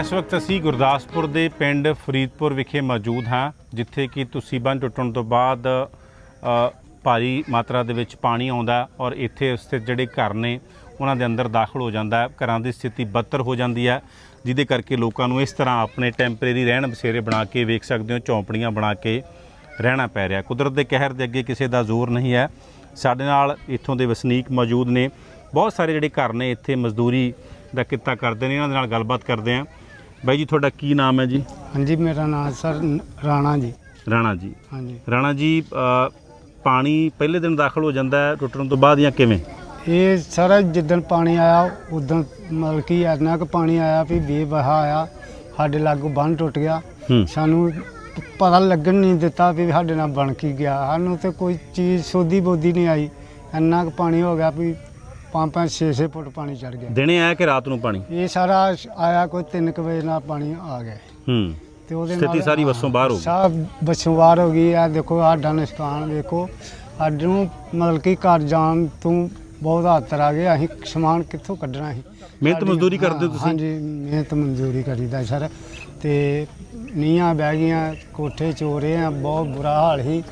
ਇਸ ਵਕਤ ਅਸੀਂ ਗੁਰਦਾਸਪੁਰ ਦੇ ਪਿੰਡ ਫਰੀਦਪੁਰ ਵਿਖੇ ਮੌਜੂਦ ਹਾਂ, ਜਿੱਥੇ ਕਿ ਤੁਸੀਂ ਬੰਨ ਟੁੱਟਣ ਤੋਂ ਬਾਅਦ ਭਾਰੀ ਮਾਤਰਾ ਦੇ ਵਿੱਚ ਪਾਣੀ ਆਉਂਦਾ ਔਰ ਇੱਥੇ ਸਥਿਤ ਜਿਹੜੇ ਘਰ ਨੇ, ਉਹਨਾਂ ਦੇ ਅੰਦਰ ਦਾਖਲ ਹੋ ਜਾਂਦਾ ਘਰਾਂ ਦੀ ਸਥਿਤੀ ਬਦਤਰ ਹੋ ਜਾਂਦੀ ਹੈ, ਜਿਹਦੇ ਕਰਕੇ ਲੋਕਾਂ ਨੂੰ ਇਸ ਤਰ੍ਹਾਂ ਆਪਣੇ ਟੈਂਪਰੇਰੀ ਰਹਿਣ ਬਸੇਰੇ ਬਣਾ ਕੇ ਵੇਖ ਸਕਦੇ ਹੋ, ਝੌਂਪੜੀਆਂ ਬਣਾ ਕੇ ਰਹਿਣਾ ਪੈ ਰਿਹਾ ਕੁਦਰਤ ਦੇ ਕਹਿਰ ਦੇ ਅੱਗੇ ਕਿਸੇ ਦਾ ਜ਼ੋਰ ਨਹੀਂ ਹੈ। ਸਾਡੇ ਨਾਲ ਇੱਥੋਂ ਦੇ ਵਸਨੀਕ ਮੌਜੂਦ ਨੇ। ਬਹੁਤ ਸਾਰੇ ਜਿਹੜੇ ਘਰ ਨੇ ਇੱਥੇ ਮਜ਼ਦੂਰੀ ਦਾ ਕਿੱਤਾ ਕਰਦੇ ਨੇ, ਇਹਨਾਂ ਦੇ ਨਾਲ ਗੱਲਬਾਤ ਕਰਦੇ ਆਂ ਬਾਈ ਜੀ ਤੁਹਾਡਾ ਕੀ ਨਾਮ ਹੈ ਜੀ? ਹਾਂਜੀ ਮੇਰਾ ਨਾਮ ਸਰ ਰਾਣਾ ਜੀ। ਰਾਣਾ ਜੀ। ਹਾਂਜੀ। ਰਾਣਾ ਜੀ ਅ, ਪਾਣੀ ਪਹਿਲੇ ਦਿਨ ਦਾਖਲ ਹੋ ਜਾਂਦਾ ਹੈ ਟੁੱਟਣ ਤੋਂ ਬਾਅਦ ਜਾਂ ਕਿਵੇਂ? ਇਹ ਸਾਰਾ ਜਿੱਦਣ ਪਾਣੀ ਆਇਆ ਉਦੋਂ ਮਤਲਬ ਕਿ ਇੰਨਾ ਕੁ ਪਾਣੀ ਆਇਆ ਵੀ ਬੇਵਹਾ ਆਇਆ ਸਾਡੇ ਲਾਗੋਂ ਬੰਨ ਟੁੱਟ ਗਿਆ। ਹੂੰ। ਸਾਨੂੰ ਪ- ਪਤਾ ਲੱਗਣ ਨਹੀਂ ਦਿੱਤਾ ਵੀ ਸਾਡੇ ਨਾਲ ਬਣ ਕੀ ਗਿਆ। ਸਾਨੂੰ ਤੇ ਕੋਈ ਚੀਜ਼ ਸੋਧੀ ਬੋਦੀ ਨਹੀਂ ਆਈ। ਇੰਨਾ ਕੁ ਪਾਣੀ ਹੋ ਗਿਆ ਵੀ 5-5 6-6 ਫੁੱਟ ਪਾਣੀ ਚੜ ਗਿਆ। ਦਿਨੇ ਆਇਆ ਕਿ ਰਾਤ ਨੂੰ ਪਾਣੀ? ਇਹ ਸਾਰਾ ਆਇਆ ਕੋਈ 3 ਵਜੇ ਨਾਲ ਪਾਣੀ ਆ ਗਿਆ। ਹੂੰ। ਤੇ ਉਹਦੇ ਸਥਿਤੀ ਸਾਰੀ ਵੱਸੋਂ ਬਾਹਰ ਹੋ ਗਈ। ਸਭ ਵੱਸੋਂ ਬਾਹਰ ਹੋ ਗਈ। ਆ ਦੇਖੋ ਸਾਡਾ ਨੁਕਸਾਨ ਵੇਖੋ। ਸਾਡੇ ਨੂੰ ਮਤਲਬ ਕਿ ਘਰ ਜਾਣ ਤੋਂ ਬਹੁਤ ਹੱਥਰ ਆ ਗਏ। ਅਸੀਂ ਸਮਾਨ ਕਿੱਥੋਂ ਕੱਢਣਾ ਸੀ? ਮਿਹਨਤ ਮਜ਼ਦੂਰੀ ਕਰਦੇ ਹੋ ਹਾਂ, ਤੁਸੀਂ? ਹਾਂਜੀ ਮਿਹਨਤ ਮਜ਼ਦੂਰੀ ਕਰੀਦਾ ਸਰ। ਤੇ ਨੀਆਂ ਬਹਿ ਗਈਆਂ ਕੋਠੇ ਚੋਰੇ ਆ ਬਹੁਤ ਬੁਰਾ ਹਾਲ ਸੀ।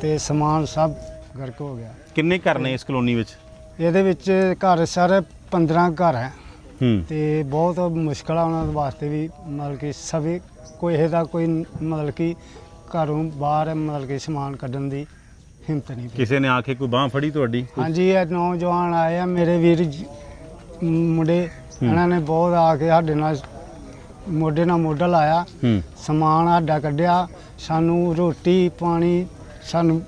ਤੇ ਸਮਾਨ ਸਭ ਗਰਕ ਹੋ ਗਿਆ। ਕਿੰਨੇ ਘਰ ਨੇ ਇਸ ਕਲੋਨੀ ਵਿੱਚ? ਇਹਦੇ ਵਿੱਚ ਘਰ ਸਰ 15 ਘਰ ਹੈ। ਹੂੰ। ਤੇ ਬਹੁਤ ਮੁਸ਼ਕਲ ਆ ਉਹਨਾਂ ਦੇ ਵਾਸਤੇ ਵੀ ਮਤਲਬ ਕਿ ਸਭੇ ਕੋਈ ਇਹਦਾ ਕੋਈ ਮਤਲਬ ਕਿ ਘਰੋਂ ਬਾਹਰ ਮਤਲਬ ਕਿ ਸਮਾਨ ਕੱਢਣ ਦੀ ਹਿੰਮਤ ਨਹੀਂ ਪਈ। ਕਿਸੇ ਨੇ ਆ ਕੇ ਕੋਈ ਬਾਹ ਫੜੀ ਤੁਹਾਡੀ? ਹਾਂਜੀ ਇਹ ਨੌਜਵਾਨ ਆਏ ਆ ਮੇਰੇ ਵੀਰ ਜੀ, ਮੁੰਡੇ ਇਹਨਾਂ ਨੇ ਬਹੁਤ ਆ ਕੇ ਸਾਡੇ ਨਾਲ ਮੋਢੇ ਨਾਲ ਮੋਢਾ ਲਾਇਆ। ਹੂੰ। ਸਮਾਨ ਸਾਡਾ ਕੱਢਿਆ ਸਾਨੂੰ ਰੋਟੀ ਪਾਣੀ ਸਾਨੂੰ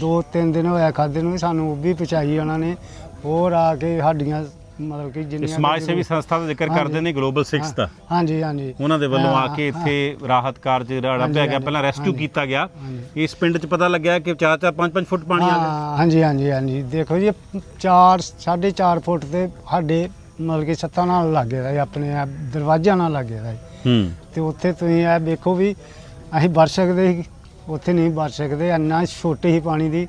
ਦੋ ਤਿੰਨ ਦਿਨ ਹੋਇਆ ਖਾਦੇ ਨੂੰ ਸਾਨੂੰ ਉਹ ਵੀ ਪਹੁੰਚਾਈ ਉਹਨਾਂ ਨੇ। ਹੋਰ ਆ ਕੇ ਸਾਡੀਆਂ ਮਤਲਬ ਕਿ ਜਿੰਨੀਆਂ ਸਮਾਜ ਸੇਵੀ ਸੰਸਥਾ ਦਾ ਜ਼ਿਕਰ। ਕਰਦੇ ਨੇ ਗਲੋਬਲ 6 ਦਾ। ਹਾਂਜੀ ਹਾਂਜੀ। ਉਹਨਾਂ ਦੇ ਵੱਲੋਂ ਆ ਕੇ ਇੱਥੇ ਰਾਹਤ ਕਾਰਜ ਹਾਂਜੀ, ਲੱਭਿਆ ਗਿਆ ਪਹਿਲਾਂ ਰੈਸਕਿਊ। ਕੀਤਾ ਗਿਆ। ਇਸ ਪਿੰਡ 'ਚ ਪਤਾ ਲੱਗਿਆ ਕਿ 4-4 5-5 ਫੁੱਟ ਪਾਣੀ ਆ ਗਿਆ। ਹਾਂਜੀ ਹਾਂਜੀ ਹਾਂਜੀ। ਦੇਖੋ ਜੀ 4 4.5 ਫੁੱਟ ਤੇ ਸਾਡੇ ਮਤਲਬ ਕਿ ਛੱਤਾਂ ਨਾਲ ਲੱਗੇ ਦਾ ਆਪਣੇ ਆਹ ਦਰਵਾਜ਼ਿਆਂ ਨਾਲ ਲੱਗੇ ਦਾ ਹੂੰ। ਤੇ ਉੱਥੇ ਤੁਸੀਂ ਇਹ ਵੇਖੋ ਵੀ ਅਸੀਂ ਵਰ ਸਕਦੇ ਸੀ। ਉੱਥੇ ਨਹੀਂ ਵਰ ਸਕਦੇ ਇੰਨਾ ਛੋਟੇ ਹੀ ਪਾਣੀ ਦੀ।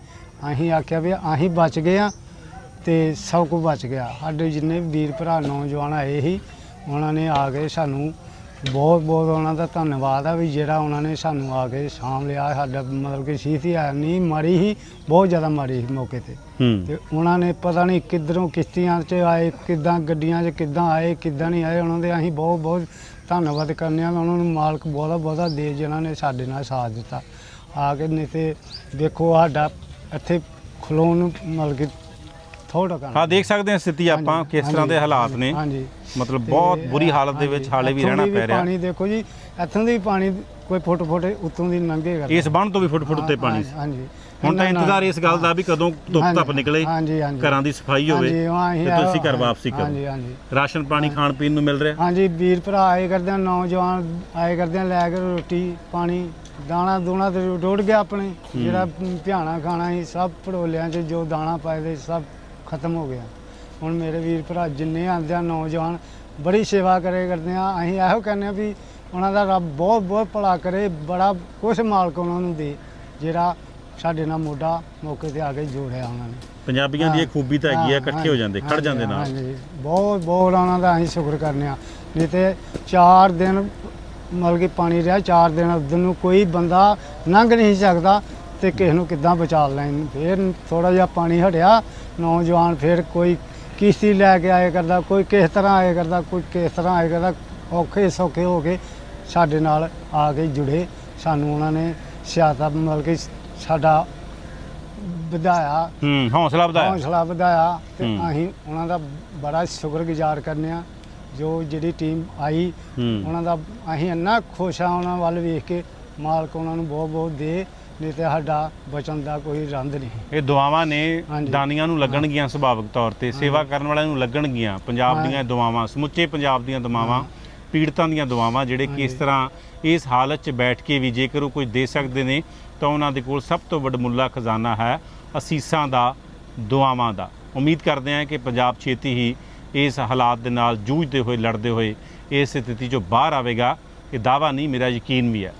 ਅਸੀਂ ਆਖਿਆ ਵੀ ਅਸੀਂ ਬਚ ਗਏ ਆ ਤੇ ਸਭ ਕੁਝ ਬਚ ਗਿਆ। ਸਾਡੇ ਜਿੰਨੇ ਵੀ ਵੀਰ ਭਰਾ ਨੌਜਵਾਨ ਆਏ ਸੀ ਉਹਨਾਂ ਨੇ ਆ ਕੇ ਸਾਨੂੰ ਬਹੁਤ ਬਹੁਤ ਉਹਨਾਂ ਦਾ ਧੰਨਵਾਦ ਆ ਵੀ ਜਿਹੜਾ ਉਹਨਾਂ ਨੇ ਸਾਨੂੰ ਆ ਕੇ ਸਾਂਭ ਲਿਆ। ਸਾਡਾ ਮਤਲਬ ਕਿ ਸੀਤੀ ਆ ਨਹੀਂ ਮਾਰੀ ਹੀ ਬਹੁਤ ਜ਼ਿਆਦਾ ਮਾਰੀ ਸੀ ਮੌਕੇ ਤੇ। ਤੇ ਉਹਨਾਂ ਨੇ ਪਤਾ ਨਹੀਂ ਕਿੱਧਰੋਂ ਕਿਸ਼ਤੀਆਂ 'ਚ ਆਏ ਕਿੱਦਾਂ ਗੱਡੀਆਂ 'ਚ ਕਿੱਦਾਂ ਆਏ ਕਿੱਦਾਂ ਨਹੀਂ ਆਏ। ਉਹਨਾਂ ਦੇ ਅਸੀਂ ਬਹੁਤ ਬਹੁਤ ਧੰਨਵਾਦ ਕਰਨੇ ਆ। ਉਹਨਾਂ ਨੂੰ ਮਾਲਕ ਬਹੁਤਾ ਬਹੁਤਾ ਦੇ ਜਿਨ੍ਹਾਂ ਨੇ ਸਾਡੇ ਨਾਲ ਸਾਥ ਦਿੱਤਾ। ਆ ਕੇ ਨਹੀਂ ਤੇ ਦੇਖੋ ਸਾਡਾ ਇੱਥੇ ਖਲੋਣ ਨੂੰ ਮਤਲਬ ਕਿ ਥੋੜਾ ਹਾਂ ਦੇਖ ਸਕਦੇ ਹਾਂ ਸਥਿਤੀ ਆਪਾਂ ਕਿਸ ਤਰ੍ਹਾਂ ਦੇ ਹਾਲਾਤ ਨੇ। ਹਾਂਜੀ। ਮਤਲਬ ਬਹੁਤ ਬੁਰੀ ਹਾਲਤ ਦੇ ਵਿੱਚ ਹਾਲੇ ਵੀ ਰਹਿਣਾ ਪੈ ਰਿਹਾ। ਪਾਣੀ ਦੇਖੋ ਜੀ ਇੱਥੋਂ ਦੀ ਪਾਣੀ ਕੋਈ ਫੁੱਟ ਫੁੱਟ ਉੱਤੋਂ ਦੀ ਲੰਘੇ ਕਰਦਾ। ਇਸ ਬੰਨ ਤੋਂ ਵੀ ਫੁੱਟ ਫੁੱਟ ਉੱਤੇ ਪਾਣੀ। ਹਾਂਜੀ ਹੁਣ ਤਾਂ ਇੰਤਜ਼ਾਰ ਇਸ ਗੱਲ ਦਾ ਵੀ ਕਦੋਂ ਧੁੱਪ ਧੱਪ ਨਿਕਲੇ ਘਰਾਂ ਦੀ ਸਫ਼ਾਈ ਹੋਵੇ ਤੇ ਤੁਸੀਂ ਘਰ ਵਾਪਸੀ ਕਰੋ। ਹਾਂਜੀ ਰਾਸ਼ਨ ਪਾਣੀ ਖਾਣ ਪੀਣ ਨੂੰ ਮਿਲ ਰਿਹਾ? ਹਾਂਜੀ ਵੀਰ ਭਰਾ ਆਏ ਕਰਦੇ ਆ ਨੌਜਵਾਨ ਆਏ ਕਰਦੇ ਆ ਲੈ ਕੇ ਰੋਟੀ ਪਾਣੀ ਦਾਣਾ ਦੂਣਾ ਤੇ ਰੁੜ ਗਿਆ ਆਪਣੇ। ਜਿਹੜਾ ਭਿਆਣਾ ਖਾਣਾ ਸੀ ਸਭ ਪੜੋਲਿਆਂ 'ਚ ਜੋ ਦਾਣਾ ਪਾਏ ਦੇ ਸਭ ਖਤਮ ਹੋ ਗਿਆ। ਹੁਣ ਮੇਰੇ ਵੀਰ ਭਰਾ ਜਿੰਨੇ ਆਉਂਦੇ ਆ ਨੌਜਵਾਨ ਬੜੀ ਸੇਵਾ ਕਰੇ ਕਰਦੇ ਆ। ਅਸੀਂ ਇਹੋ ਕਹਿੰਦੇ ਆ ਵੀ ਉਹਨਾਂ ਦਾ ਰੱਬ ਬਹੁਤ ਬਹੁਤ ਭਲਾ ਕਰੇ ਬੜਾ ਕੁਛ ਮਾਲਕ ਉਹਨਾਂ ਨੂੰ ਦੇ ਜਿਹੜਾ ਸਾਡੇ ਨਾਲ ਮੋਢਾ ਮੌਕੇ ਤੇ ਆ ਕੇ ਜੋੜਿਆ ਉਹਨਾਂ ਨੇ। ਪੰਜਾਬੀਆਂ ਦੀ ਇਹ ਖੂਬੀ ਤਾਂ ਹੈਗੀ ਆ ਇਕੱਠੇ ਹੋ ਜਾਂਦੇ ਖੜ ਜਾਂਦੇ ਨਾਲ। ਹਾਂਜੀ। ਬਹੁਤ ਬਹੁਤ ਉਹਨਾਂ ਦਾ ਅਸੀਂ ਸ਼ੁਕਰ ਕਰਨੇ ਆ। ਨਹੀਂ ਤੇ 4 ਦਿਨ ਮਤਲਬ ਕਿ ਪਾਣੀ ਰਿਹਾ 4 ਦਿਨ ਉਦੋਂ ਨੂੰ ਕੋਈ ਬੰਦਾ ਲੰਘ ਨਹੀਂ ਸਕਦਾ ਤੇ ਕਿਸੇ ਨੂੰ ਕਿੱਦਾਂ ਬਚਾ ਲੈਣ। ਫਿਰ ਥੋੜਾ ਜਿਹਾ ਪਾਣੀ ਹਟਿਆ ਨੌਜਵਾਨ ਫਿਰ ਕੋਈ ਕਿਸ਼ਤੀ ਲੈ ਕੇ ਆਏ ਕਰਦਾ ਕੋਈ ਕਿਸ ਤਰ੍ਹਾਂ ਆਏ ਕਰਦਾ ਕੋਈ ਕਿਸ ਤਰ੍ਹਾਂ ਆਏ ਕਰਦਾ ਔਖੇ ਸੌਖੇ ਹੋ ਕੇ ਸਾਡੇ ਨਾਲ ਆ ਕੇ ਜੁੜੇ। ਸਾਨੂੰ ਉਹਨਾਂ ਨੇ ਸਿਆਤਾ ਮਤਲਬ ਕਿ ਸਾਡਾ ਵਧਾਇਆ। ਹੂੰ ਹੌਸਲਾ ਵਧਾਇਆ। ਹੌਸਲਾ ਵਧਾਇਆ ਤੇ। ਅਸੀਂ ਉਹਨਾਂ ਦਾ ਬੜਾ ਸ਼ੁਕਰਗੁਜ਼ਾਰ ਕਰਨੇ ਆ ਜੋ ਜਿਹੜੀ ਟੀਮ ਆਈ ਉਹਨਾਂ ਦਾ ਅਸੀਂ ਇੰਨਾ ਖੁਸ਼ ਆ ਉਹਨਾਂ ਵੱਲ ਵੇਖ ਕੇ ਮਾਲਕ ਉਹਨਾਂ ਨੂੰ ਬਹੁਤ ਬਹੁਤ ਦੇ। ਨਹੀਂ ਤੇ ਸਾਡਾ ਬਚਨ ਦਾ ਕੋਈ ਰੰਦ ਨਹੀਂ। ਇਹ ਦੁਆਵਾਂ ਨੇ ਹਾਂਜੀ। ਦਾਨੀਆਂ ਨੂੰ ਲੱਗਣਗੀਆਂ ਸੁਭਾਵਿਕ ਤੌਰ ਤੇ ਸੇਵਾ ਕਰਨ ਵਾਲਿਆਂ ਨੂੰ ਲੱਗਣਗੀਆਂ ਪੰਜਾਬ ਹਾਂ। ਦੀਆਂ ਇਹ ਦੁਆਵਾਂ ਸਮੁੱਚੇ ਪੰਜਾਬ ਦੀਆਂ ਦੁਆਵਾਂ ਪੀੜਤਾਂ ਦੀਆਂ ਦੁਆਵਾਂ ਜਿਹੜੇ ਕਿ ਇਸ ਹਾਂਜੀ। ਤਰ੍ਹਾਂ ਇਸ ਹਾਲਤ 'ਚ ਬੈਠ ਕੇ ਵੀ ਜੇਕਰ ਉਹ ਕੁਝ ਦੇ ਸਕਦੇ ਨੇ ਤਾਂ ਉਹਨਾਂ ਦੇ ਕੋਲ ਸਭ ਤੋਂ ਵੱਡਮੁੱਲਾ ਖਜ਼ਾਨਾ ਹੈ ਅਸੀਸਾਂ ਦਾ ਦੁਆਵਾਂ ਦਾ। ਉਮੀਦ ਕਰਦੇ ਹਾਂ ਕਿ ਪੰਜਾਬ ਛੇਤੀ ਹੀ ਇਸ ਹਾਲਾਤ ਦੇ ਨਾਲ ਜੂਝਦੇ ਹੋਏ ਲੜਦੇ ਹੋਏ ਇਸ ਸਥਿਤੀ 'ਚੋਂ ਬਾਹਰ ਆਵੇਗਾ। ਇਹ ਦਾਵਾ ਨਹੀਂ ਮੇਰਾ ਯਕੀਨ ਵੀ ਹੈ।